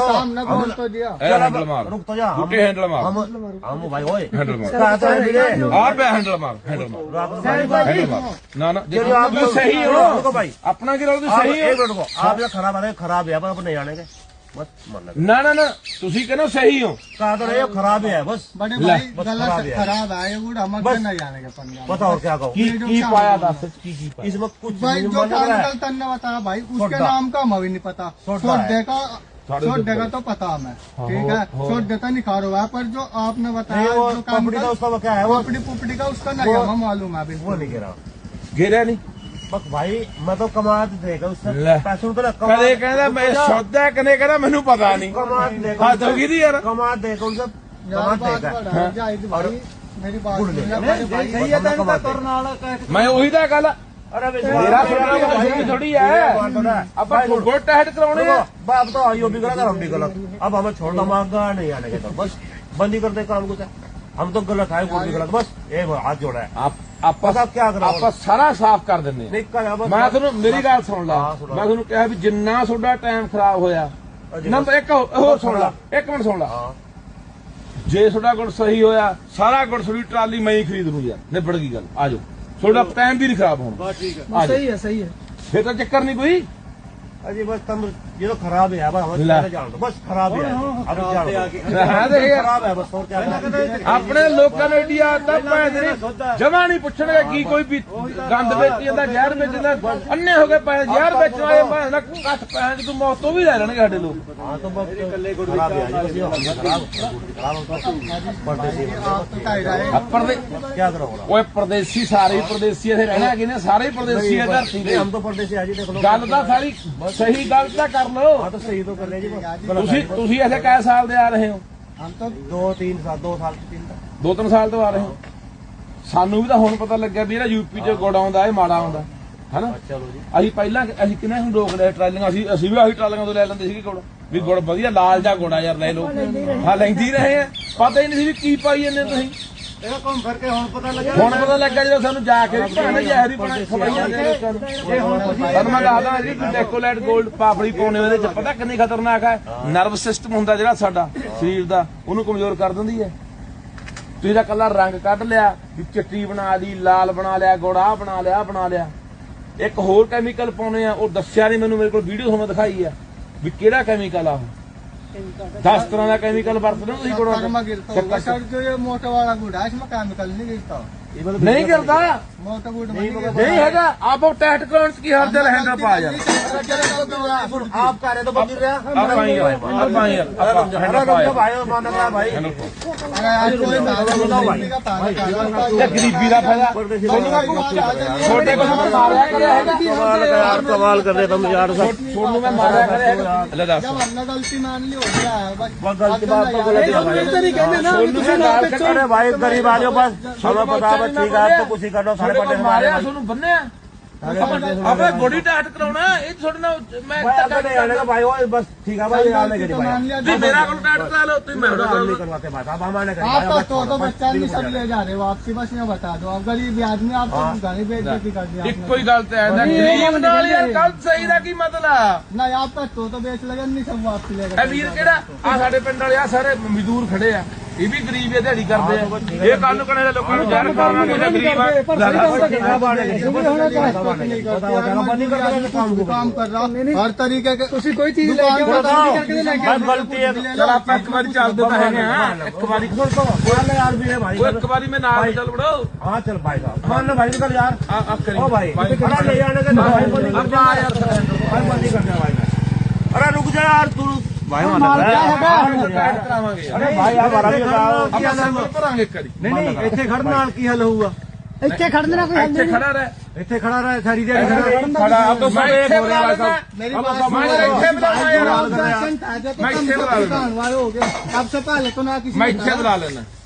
तो सही खराब आ रहे खराब है ना ना ना तुसी कहना सही हो। कहा तो रहे खराब है बस। बड़े भाई गलत खराब आए गुड़ हम ना जाने के पंगा बताओ क्या कहो। की, की पाया था की की पाया। इसमें कुछ भाई जो जानकल तन्ने बताया भाई उसके नाम का हमें नहीं पता। देखा है। सोडे का साढ़े सोडे दो का तो पता हमें हाँ, ठीक हो- है हो। सोडे का निखार हुआ है पर जो आपने बताया नहीं वो जो पपड़ी का उसका वो क्या है वो पपड़ी पुपड़ी का उसका नहीं वो- हमें मालूम है वो बिल्कुल नहीं कह रहा ਘੇਰਿਆ ਨਹੀਂ बस भाई मैं तो कमा देगा उससे ले। पैसों तो ना कमा ਕਦੇ ਕਹਿੰਦਾ ਮੈਂ ਸ਼ੁੱਧ ਹੈ ਕਦੇ ਕਹਿੰਦਾ ਮੈਨੂੰ ਪਤਾ ਨਹੀਂ कमा देगा ਹੱਦ ਹੋ ਗਈ ਦੀ ਯਾਰ कमा देगा उनसे यार कमा बात देगा बड़ा है, जाहिद भाई मेरी बात गुड़ सुनिए, लेगा। बड़े भाई सही है तेन का करना ਮੈਂ ਉਹੀ ਤਾਂ ਗੱਲ अरे ਮੇਰਾ ਸੁਣਨਾ ਕੋਈ ਥੋੜੀ ਹੈ ਆਪਾਂ ਗੁੜ ਟਹਿਟ ਕਰਾਉਣੇ ਆ बाप तो यो भी गलत और हम भी गलत अब हमें छोड़ना मांगा नहीं आने के तो बस बंद ही कर दे काम कुछ हम तो गलत है वो भी गलत बस ये हाथ जोड़ा है ਆਪ- ਆਪਾਂ ਪਤਾ ਕਿਆ ਕਰਾਉਣਾ? ਆਪਾਂ ਸਾਰਾ ਸਾਫ਼ ਕਰ ਦਿੰਦੇ ਆ नहीं कर बस ਮੈਂ ਤੁਹਾਨੂੰ ਮੇਰੀ ਗੱਲ ਸੁਣ ਲਾ ਹਾਂ, ਸੁਣ ਲਾ। ਮੈਂ ਤੁਹਾਨੂੰ ਕਿਹਾ ਵੀ ਜਿੰਨਾ ਤੁਹਾਡਾ ਟਾਈਮ ਖਰਾਬ ਹੋਇਆ ਅਜੇ ਨੰਬਰ ਇੱਕ ਹੋਰ ਹੋਰ ਸੁਣ ਲਾ ਇੱਕ ਮਿੰਟ ਸੁਣ ਲਾ हाँ ਜੇ ਤੁਹਾਡਾ ਗੁੜ ਸਹੀ ਹੋਇਆ ਸਾਰਾ ਗੁੜ ਤੁਹਾਡੀ ਟਰਾਲੀ ਮੈਂ ਹੀ ਖਰੀਦ ਲੂੰ ਯਾਰ ਨਿਬੜ ਗਈ ਗੱਲ ਆਜੋ ਤੁਹਾਡਾ ਟਾਈਮ ਵੀ ਨਹੀਂ ਖਰਾਬ ਹੋਣਾ। ਬਸ ਸਹੀ ਹੈ ਸਹੀ ਹੈ ਫੇਰ ਤਾਂ ਚੱਕਰ ਨਹੀਂ ਕੋਈ। ਅਜੇ ਬਸ ਤਮ ਜਿਹੜਾ ਖਰਾਬ ਹੈ ਬਾਬਾ ਜਿਹੜਾ ਜਾਣ ਦੋ ਬਸ ਖਰਾਬ ਹੈ ਅਬ ਹਾਂ ਖਰਾਬ ਹੈ ਬਸ ਹੋਰ ਕੀ ਆਪਣੇ ਲੋਕਾਂ ਨੇ ਏਡੀ ਆਦਤਾਂ ਪੈਸੇ ਨਹੀਂ ਜਮਾ ਨਹੀਂ ਪੁੱਛਣਗੇ ਕੀ ਕੋਈ ਵੀ ਗੰਦ ਵੇਚੀ ਜਾਂਦਾ ਜ਼ਹਿਰ ਵੇਚਦਾ ਅੰਨੇ ਹੋ ਗਏ ਪੈਸੇ ਜ਼ਹਿਰ ਵੇਚਣ ਵਾਲੇ ਭਾਂ ਦਾ ਕੱਠ ਪੈਸੇ ਤੋਂ ਮੌਤ ਤੋਂ ਵੀ ਲੈ ਲੈਣਗੇ ਸਾਡੇ ਲੋਕ। ਹਾਂ ਤਾਂ ਬਸ ਇਕੱਲੇ ਗੁੜ ਖਰਾਬ ਹੈ ਜੀ ਖਰਾਬ ਖਰਾਬ ਪਰਦੇਸੀ ਅੱਪਰ ਦੇ ਕੀ ਕਰੋ ਓਏ ਪਰਦੇਸੀ ਸਾਰੇ ਪਰਦੇਸੀ ਇੱਥੇ ਰਹਿਣਾ ਕਿ ਨੇ ਸਾਰੇ ਪਰਦੇਸੀ ਹੈ ਧਰਤੀ ਦੇ ਹਮ ਤਾਂ ਪਰਦੇਸੀ ਆ ਜੀ ਦੇਖ ਲੋ ਗੱਲ ਤਾਂ ਸਾਰੀ ਸਹੀ ਗੱਲ ਤਾਂ ਕਰ ਲਓ हाँ तो सही तो कर ले जी बस ਤੁਸੀਂ ਤੁਸੀਂ ਇੱਥੇ ਕੈ ਸਾਲ ਦੇ ਆ ਰਹੇ ਹੋ हम तो दो तीन साल दो साल तीन साल ਦੋ ਤਿੰਨ ਸਾਲ ਤੋਂ ਆ ਰਹੇ ਹੋ ਸਾਨੂੰ ਵੀ ਤਾਂ ਹੁਣ ਪਤਾ ਲੱਗਿਆ ਵੀ ਇਹਦਾ ਯੂਪੀ ਚ ਗੁੜ ਆਉਂਦਾ ਇਹ ਮਾੜਾ ਆਉਂਦਾ ਹਨਾ चलो जी ਅਸੀਂ ਪਹਿਲਾਂ ਅਸੀਂ ਕਿੰਨੇ ਹੁਣ ਰੋਕ ਲਿਆ ਟਰਾਲੀਆਂ ਅਸੀਂ ਅਸੀਂ ਵੀ ਆਹੀ ਟਰਾਲੀਆਂ ਤੋਂ ਲੈ ਲੈਂਦੇ ਸੀਗੇ ਗੁੜ ਵੀ ਗੁੜ ਵਧੀਆ ਲਾਲ ਜਾਂ ਗੁੜਾ ਯਾਰ ਲੈ ਲਓ ਹਾਂ ਲੈਂਦੀ ਰਹੇ ਆ ਪਤਾ ਹੀ ਨਹੀਂ ਸੀ ਵੀ ਕੀ ਪਾਈ ਜਾਂਦੇ ਤੁਸੀਂ ਕੰਮ ਹੁਣ ਪਤਾ ਲੱਗਾ ਹੁਣ ਪਤਾ ਲੱਗਾ ਜਦੋਂ ਸਾਨੂੰ ਜਾ ਕੇ ਬਣਾ ਇਹ ਹੁਣ ਤੁਹਾਨੂੰ ਮੈਂ ਦੱਸਦਾ ਜੀ ਤੁਸੀਂ ਡੈਕੋਲੇਟ 골ਡ ਪਾਪੜੀ ਪਾਉਣੇ ਉਹਦੇ ਚ ਪਤਾ ਕਿੰਨੀ ਖਤਰਨਾਕ ਹੈ? ਨਰਵ ਸਿਸਟਮ ਹੁੰਦਾ ਜਿਹੜਾ ਸਾਡਾ ਸਰੀਰ ਦਾ ਉਹਨੂੰ ਕਮਜ਼ੋਰ ਕਰ ਦਿੰਦੀ ਹੈ। ਤੁਸੀਂ ਤਾਂ ਕੱਲਾ ਰੰਗ ਕੱਢ ਲਿਆ ਵੀ ਚਿੱਟੀ ਬਣਾ ਲਈ ਲਾਲ ਬਣਾ ਲਿਆ ਗੋੜਾ ਬਣਾ ਲਿਆ ਬਣਾ ਲਿਆ। ਇੱਕ ਹੋਰ ਕੈਮੀਕਲ ਪਾਉਣੇ ਆ ਉਹ ਦੱਸਿਆ ਨਹੀਂ ਮੈਨੂੰ ਮੇਰੇ ਕੋਲ ਵੀਡੀਓ ਤੁਹਾਨੂੰ ਦਿਖਾਈ ਆ ਵੀ ਕਿਹੜਾ ਕੈਮੀਕਲ ਆ ਉਹ। દસ ત્રણ કેમિકલ વરતને નથી કરવાનું ચક્કર મોટો વાળા ગુંડા છે કેમિકલ નહીં વેચતા ये मोटा वाला गुड़ है इसमें केमिकल नहीं गिरता ਨਹੀਂ ਕਰਦਾ मोटा गुड़ में नहीं गिरता ਨਹੀਂ ਹੈਗਾ ਆਪ ਉਹ ਟੈਟ ਕਰਾਉਣ ਚ ਕੀ ਹਰਜ ਹੈਂਡਲ ਪਾ ਯਾਰ आप कह रहे तो बंद रहा ਆਪਾਂ ਹੀ ਯਾਰ ਆਪਾਂ ही ਯਾਰ ਆਪਾਂ ਹੈਂਡਲ ਪਾ ਯਾਰ भाई मान रहा भाई ਹੈਂਡਲ ਪਾ अरे आज कोई दारू का पानी खा रहा ਇਹ ਗਰੀਬੀ ਦਾ ਫਾਇਦਾ ਛੋਟੇ ਕੋਲ ਮੈਂ ਮਾਰਿਆ ਕਰਿਆ ਹੈਗਾ कमाल कर यार कमाल कर रहे तुम यार सब ਛੋਟੂ ਮੈਂ ਮਾਰਿਆ ਕਰਿਆ ਹੈਗਾ ਲੈ ਦੱਸ जब हमने गलती मान ली हो गया है बस वो गलती बात तो गलत है भाई तेरी कहने ना ਛੋਟੂ ਮੈਂ ਨਾਲ ਕੱਟਿਆ अरे भाई गरीब आदमी बस हमें पता है ठीक है आप तो कुछ ही कर लो सारे ਸਾਡੇ पटे ਕੋਲ हमारे ਮਾਰਿਆ ਤੁਹਾਨੂੰ ਬੰਨਿਆ ਆਪਾਂ ਗੋਡੀ ਟਾਟ ਕਰਾਉਣਾ ਇਹ ਤੁਹਾਡੇ ਨਾਲ ਮੈਂ भाई अब नहीं आने का भाई वो बस ठीक है भाई आने के गलती तो भाई मान लिया ਤੁਸੀਂ ਮੇਰਾ ਕੋਲ ਟਾਟ ਕਰਾ ਲਓ ਤੁਸੀਂ ਮੈਂ हम ਉਹਦਾ नहीं करवाते बात अब हमारे कर आप तो तो बच्चा नहीं सब ले जा रहे हो आपसी बस ये बता दो आप गरीब आदमी आप तो गाड़ी बेइज्जती कर दिया ਇੱਕੋ ਹੀ ਗੱਲ ਤੇ ਆਇਆ ਗਰੀਬ ਨਾਲ ਯਾਰ ਗੱਲ ਸਹੀ ਦਾ ਕੀ ਮਤਲਬ नहीं आपका तो तो बेच लगे नहीं सब वापसी ਇਹ लेगा ਵੀਰ ਕਿਹੜਾ ਆ ਸਾਡੇ ਪਿੰਡ ਵਾਲੇ ਆ ਸਾਰੇ ਮਜ਼ਦੂਰ ਖੜੇ ਆ ਇਹ ਵੀ ਗਰੀਬ ਆ ਦਿਹਾੜੀ ਕਰਦੇ ਆ ਇਹ ਕੱਲ ਨੂੰ ਕਹਣੇ ਲੋਕਾਂ ਨੂੰ ਜ਼ਹਿਰ ਖਾਣਾ ਕਿਹੜਾ ਗਰੀਬ ਆ काम कर रहा हर तरीके के उसी कोई चीज लेके दुकान बताओ बताओ। करके लेके भाई गलती है ਚਲ ਆਪਾਂ ਇੱਕ ਵਾਰੀ ਚੱਲਦੇ ਤਾਂ ਹੈਗੇ ਆ ਇੱਕ ਵਾਰੀ बोल यार भी है भाई ਉਹ ਇੱਕ ਵਾਰੀ ਮੈਂ ਨਾਲ ਚੱਲ ਬੜੋ हाँ चल भाई साहब मान लो भाई निकल यार ਆ ਆ ਕਰੀ ओ भाई अरे ले जाने के भाई बंद नहीं ਆਪਾਂ ਆ ਯਾਰ भाई बंद नहीं करना भाई अरे रुक जा यार तू भाई मान ਟਾਟ ਕਰਾਵਾਂਗੇ ਯਾਰ अरे भाई हमारा भी बताओ ਆਪਾਂ ਸੈਂਪਲ ਭਰਾਂਗੇ ਇੱਕ ਵਾਰੀ नहीं नहीं ਇੱਥੇ ਖੜਨ ਨਾਲ ਕੀ ਹੱਲ ਹੋਊਗਾ ਇੱਥੇ ਖੜਨ ਦਾ ਕੋਈ ਹੱਲ ਇੱਥੇ ਨਹੀਂ ਖੜਾ ਰਹਿ ਇੱਥੇ ਖੜਾ ਰਹੇ ਸਾਰੀ ਦਿਹਾੜੀ ਖੜਾ ਆਪ ਮੈਂ ਇੱਥੇ ਬੁਲਾ ਲੈਣਾ मेरी अब बात अब मैं सुनो। इतने बुलाऊंगा यार। आप दर्शन था जब तो मैं कम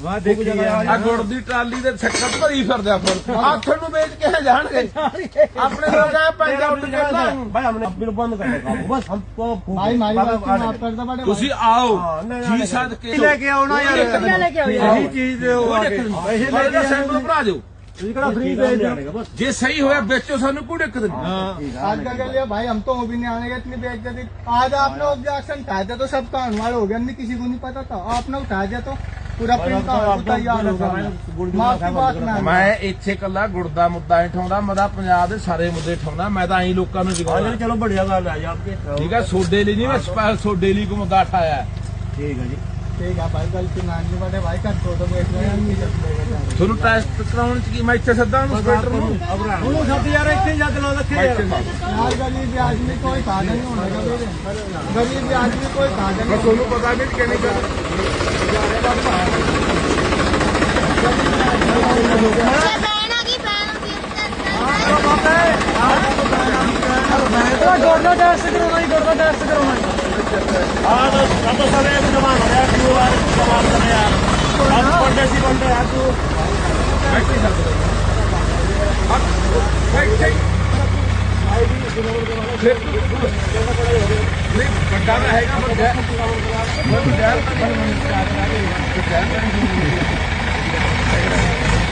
वाह देखो ਆ ਗੁੜ ਦੀ ਟਰਾਲੀ ਦੇ ਛੱਕਰ ਭਰੀ ਫਿਰਦੇ ਆ ਫਿਰ ਆਥਣ ਨੂੰ ਵੇਚ ਕੇ ਜਾਣਗੇ ਆਪਣੇ ਲੋਕਾਂ ਪੈਂਦਾ ਉੱਡ ਕੇ ਲਾ भाई हमने बिल बंद करने का बस हमको भाई हमारी बात सुनो आप कर दो बड़े ਤੁਸੀਂ ਆਓ ਹਾਂ, ਨਹੀਂ, ਜੀ ਨਹੀਂ, ਸਦ ਕੇ ਲੈ ਕੇ ਆਉਣਾ ਯਾਰ ਲੈ ਕੇ ਆਓ ਯਾਰ। यही चीज ਕੋਈ ਚੱਕਰ ਨਹੀਂ। ਪਰ ਇਹਦਾ ਸੈਂਪਲ ਭਰਾ ਦਿਓ ਤੁਸੀਂ ਕਿਹੜਾ ਫ੍ਰੀ ਭੇਜ ਦਿਓ ਬਸ ਜੇ ਸਹੀ ਹੋਇਆ ਵੇਚੋ ਸਾਨੂੰ ਕੋਈ ਦਿੱਕਤ ਨਹੀਂ आज का के लिए भाई हम तो वो भी नहीं आने गए इतनी बेइज्जती आज आपने ऑब्जेक्शन उठाया था तो सबका अनुमान हो गया नहीं किसी को नहीं पता था आपने उठाया दिया तो ਮੈਂ ਇੱਥੇ ਕੱਲਾ ਗੁੜ ਦਾ ਮੁੱਦਾ ਨਹੀਂ ਠਾਉਂਦਾ ਮੈਂ ਤਾਂ ਪੰਜਾਬ ਦੇ ਸਾਰੇ ਮੁੱਦੇ ਠਾਉਂਦਾ ਮੈਂ ਤਾਂ ਐਂ ਲੋਕਾਂ ਨੂੰ ਜਗਾਉਂਦਾ। ਚਲੋ ਬੜੀਆ ਗੱਲ ਆ ਯਾਰ ਠੀਕ ਹੈ ਸੋਡੇ ਲਈ ਨਹੀਂ ਮੈਂ ਸੋਡੇ ਲਈ ਕੋ ਮੁੱਦਾ ਠਾਇਆ। ਠੀਕ ਹੈ ਜੀ। ਤੁਹਾਨੂੰ ਟੈਸਟ ਕਰਾਉਣ ਚ ਕੀ ਮੈਂ ਇੱਥੇ ਸੱਦਾ ਨੂੰ। ਸਪੈਟਰ ਨੂੰ ਉਹਨੂੰ ਸੱਦ ਯਾਰ ਇੱਥੇ ਜੱਦ ਲਾ ਲੱਖੇ ਯਾਰ। ਯਾਰ ਗਰੀਬ ਆਦਮੀ ਕੋਈ ਕਾਗਜ਼ ਨਹੀਂ ਹੋਣਾ ਗਰੀਬ ਆਦਮੀ ਕੋਈ ਕਾਗਜ਼ ਨਹੀਂ ਤੁਹਾਨੂੰ ਪਤਾ ਨਹੀਂ ਕਿਹਨੇ ਕਰ ਗੋਰਨਾ ਟੈਸਟ ਕਰਾਉਣਾ ਹੀ ਗੋਰਨਾ ਟੈਸਟ ਕਰਾਉਣਾ હા તો તો સરે તમારા રહ્યા ક્યુ વાર તમારા તમે યાર આપ પરદેશી બંદે આ તો બેઠી ચાલતો है